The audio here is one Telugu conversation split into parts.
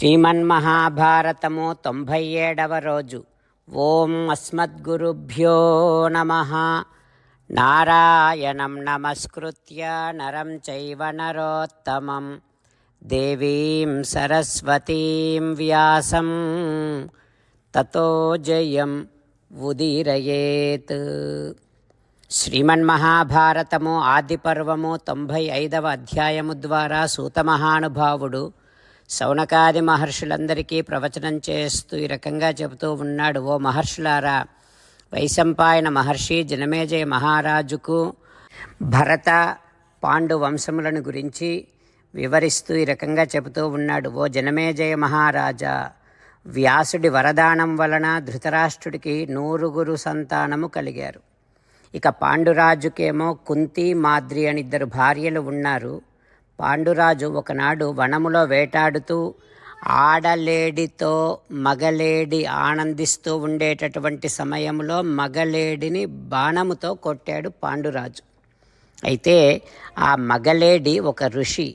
శ్రీమన్మహాభారతము తొంభై ఏడవ రోజు. ఓం అస్మద్గురుభ్యో నమ. నారాయణం నమస్కృత్య నరం చైవ నరోత్తమం. దేవీం సరస్వతీం వ్యాసం. తతో జయం ఉదీరయేత్. శ్రీమన్మహాభారతము ఆదిపర్వము తొంభై ఐదవ అధ్యాయము ద్వారా సూతమహానుభావుడు శౌనకాది మహర్షులందరికీ ప్రవచనం చేస్తూ ఈ రకంగా చెబుతూ ఉన్నాడు. ఓ మహర్షులారా వైశంపాయన మహర్షి జనమేజయ మహారాజుకు భరత పాండు వంశములను గురించి వివరిస్తూ ఈ రకంగా చెబుతూ ఉన్నాడు. ఓ జనమేజయ మహారాజా వ్యాసుడి వరదానం వలన ధృతరాష్ట్రుడికి నూరుగురు సంతానము కలిగారు. ఇక పాండురాజుకేమో కుంతి మాద్రి అని ఇద్దరు భార్యలు ఉన్నారు. పాండురాజు ఒకనాడు వనములో వేటాడుతూ ఆడలేడితో మగలేడి ఆనందిస్తూ ఉండేటటువంటి సమయంలో మగలేడిని బాణముతో కొట్టాడు పాండురాజు. అయితే ఆ మగలేడి ఒక ఋషి.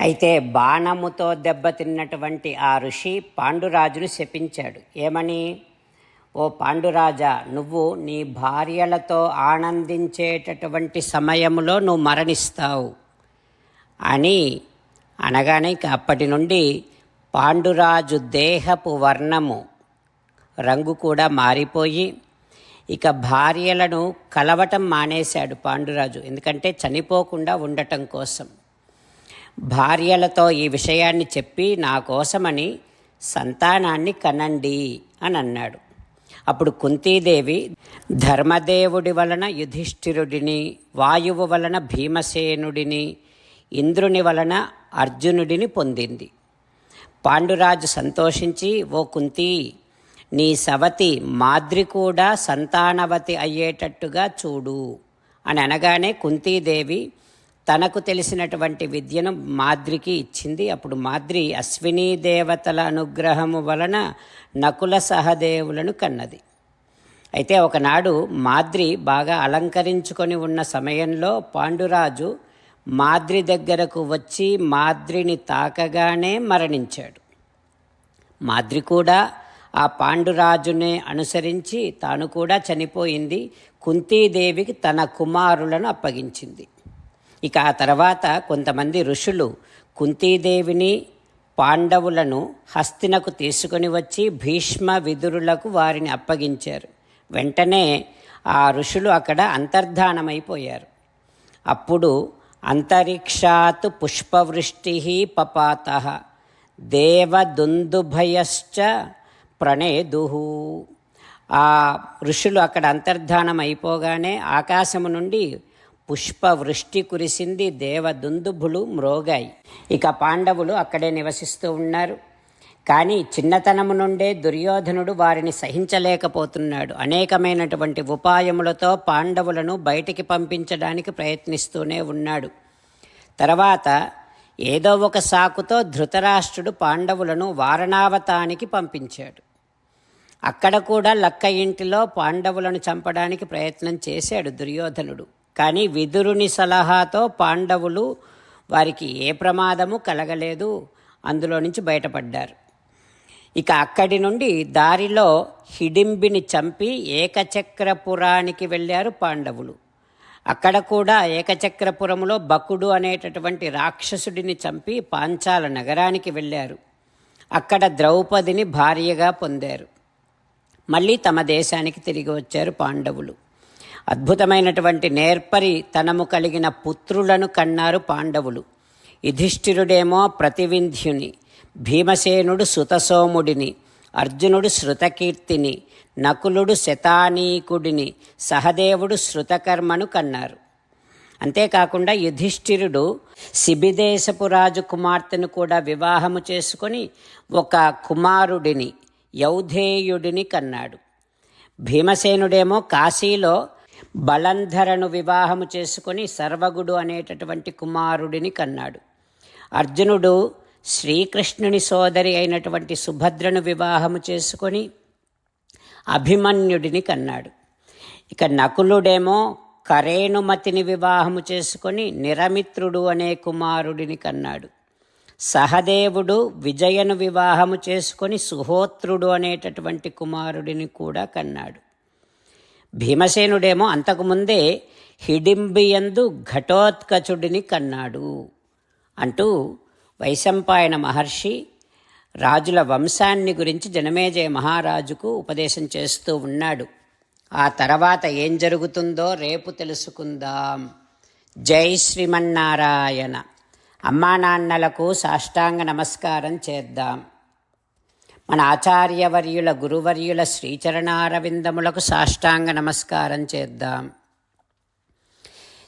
అయితే బాణముతో దెబ్బతిన్నటువంటి ఆ ఋషి పాండురాజును శపించాడు. ఏమని? ఓ పాండురాజా నువ్వు నీ భార్యలతో ఆనందించేటటువంటి సమయంలో నువ్వు మరణిస్తావు. అని అనగానే ఇక అప్పటి నుండి పాండురాజు దేహపు వర్ణము రంగు కూడా మారిపోయి ఇక భార్యలను కలవటం మానేశాడు పాండురాజు. ఎందుకంటే చనిపోకుండా ఉండటం కోసం. భార్యలతో ఈ విషయాన్ని చెప్పి నా కోసమని సంతానాన్ని కనండి అని అన్నాడు. అప్పుడు కుంతీదేవి ధర్మదేవుడి వలన యుధిష్ఠిరుడిని వాయువు వలన భీమసేనుడిని ఇంద్రుని వలన అర్జునుడిని పొందింది. పాండురాజు సంతోషించి ఓ కుంతి నీ సవతి మాద్రి కూడా సంతానవతి అయ్యేటట్టుగా చూడు అని అనగానే కుంతీదేవి తనకు తెలిసినటువంటి విద్యను మాద్రికి ఇచ్చింది. అప్పుడు మాద్రి అశ్వినీ దేవతల అనుగ్రహము వలన నకుల సహదేవులను కన్నది. అయితే ఒకనాడు మాద్రి బాగా అలంకరించుకొని ఉన్న సమయంలో పాండురాజు మాద్రి దగ్గరకు వచ్చి మాద్రిని తాకగానే మరణించాడు. మాద్రి కూడా ఆ పాండురాజునే అనుసరించి తాను కూడా చనిపోయింది. కుంతీదేవికి తన కుమారులను అప్పగించింది. ఇక ఆ తర్వాత కొంతమంది ఋషులు కుంతీదేవిని పాండవులను హస్తినకు తీసుకొని వచ్చి భీష్మ విదురులకు వారిని అప్పగించారు. వెంటనే ఆ ఋషులు అక్కడ అంతర్ధానమైపోయారు. అప్పుడు అంతరిక్షాత్ పుష్పవృష్టి పపాత దేవదుందుభయశ్చ ప్రణేదు. ఆ ఋషులు అక్కడ అంతర్ధానం అయిపోగానే ఆకాశము నుండి పుష్పవృష్టి కురిసింది దేవదుందుభులు మ్రోగాయి. ఇక పాండవులు అక్కడే నివసిస్తూ ఉన్నారు. కానీ చిన్నతనము నుండే దుర్యోధనుడు వారిని సహించలేకపోతున్నాడు. అనేకమైనటువంటి ఉపాయములతో పాండవులను బయటికి పంపించడానికి ప్రయత్నిస్తూనే ఉన్నాడు. తర్వాత ఏదో ఒక సాకుతో ధృతరాష్ట్రుడు పాండవులను వారణావతానికి పంపించాడు. అక్కడ కూడా లక్క ఇంటిలో పాండవులను చంపడానికి ప్రయత్నం చేశాడు దుర్యోధనుడు. కానీ విదురుని సలహాతో పాండవులు వారికి ఏ ప్రమాదము కలగలేదు. అందులో నుంచి బయటపడ్డారు. ఇక అక్కడి నుండి దారిలో హిడింబిని చంపి ఏకచక్రపురానికి వెళ్ళారు పాండవులు. అక్కడ కూడా ఏకచక్రపురములో బకుడు అనేటటువంటి రాక్షసుడిని చంపి పాంచాల నగరానికి వెళ్ళారు. అక్కడ ద్రౌపదిని భార్యగా పొందారు. మళ్ళీ తమ దేశానికి తిరిగి వచ్చారు పాండవులు. అద్భుతమైనటువంటి నేర్పరి తనము కలిగిన పుత్రులను కన్నారు పాండవులు. యుధిష్ఠిరుడేమో ప్రతివింధ్యుని. భీమసేనుడు సుతసోముడిని అర్జునుడు శృతకీర్తిని నకులుడు శతానీకుడిని సహదేవుడు శృతకర్మను కన్నారు. అంతేకాకుండా యుధిష్ఠిరుడు శిబిదేశపు రాజు కుమార్తెను కూడా వివాహము చేసుకొని ఒక కుమారుడిని యౌధేయుడిని కన్నాడు. భీమసేనుడేమో కాశీలో బలంధరను వివాహము చేసుకొని సర్వగుడు అనేటటువంటి కుమారుడిని కన్నాడు. అర్జునుడు శ్రీకృష్ణుని సోదరి అయినటువంటి సుభద్రను వివాహము చేసుకొని అభిమన్యుడిని కన్నాడు. ఇక నకులుడేమో కరేణుమతిని వివాహము చేసుకొని నిరమిత్రుడు అనే కుమారుడిని కన్నాడు. సహదేవుడు విజయను వివాహము చేసుకొని సుహోత్రుడు అనేటటువంటి కుమారుడిని కూడా కన్నాడు. భీమసేనుడేమో అంతకుముందే హిడింబియందు ఘటోత్కచుడిని కన్నాడు అంటూ వైశంపాయన మహర్షి రాజుల వంశాన్ని గురించి జనమేజయ మహారాజుకు ఉపదేశం చేస్తూ ఉన్నాడు. ఆ తర్వాత ఏం జరుగుతుందో రేపు తెలుసుకుందాం. జై శ్రీమన్నారాయణ. అమ్మా నాన్నలకు సాష్టాంగ నమస్కారం చేద్దాం. మన ఆచార్యవర్యుల గురువర్యుల శ్రీచరణారవిందములకు సాష్టాంగ నమస్కారం చేద్దాం.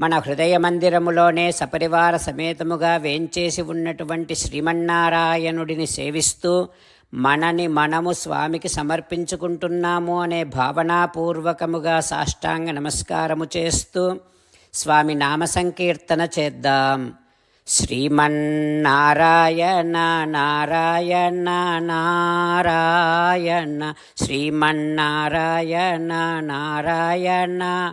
మన హృదయ మందిరములోనే సపరివార సమేతముగా వేంచేసి ఉన్నటువంటి శ్రీమన్నారాయణుడిని సేవిస్తూ మనని మనము స్వామికి సమర్పించుకుంటున్నాము అనే భావనాపూర్వకముగా సాష్టాంగ నమస్కారము చేస్తూ స్వామి నామ సంకీర్తన చేద్దాం. శ్రీమన్నారాయణ నారాయణ నారాయణ శ్రీమన్నారాయణ నారాయణ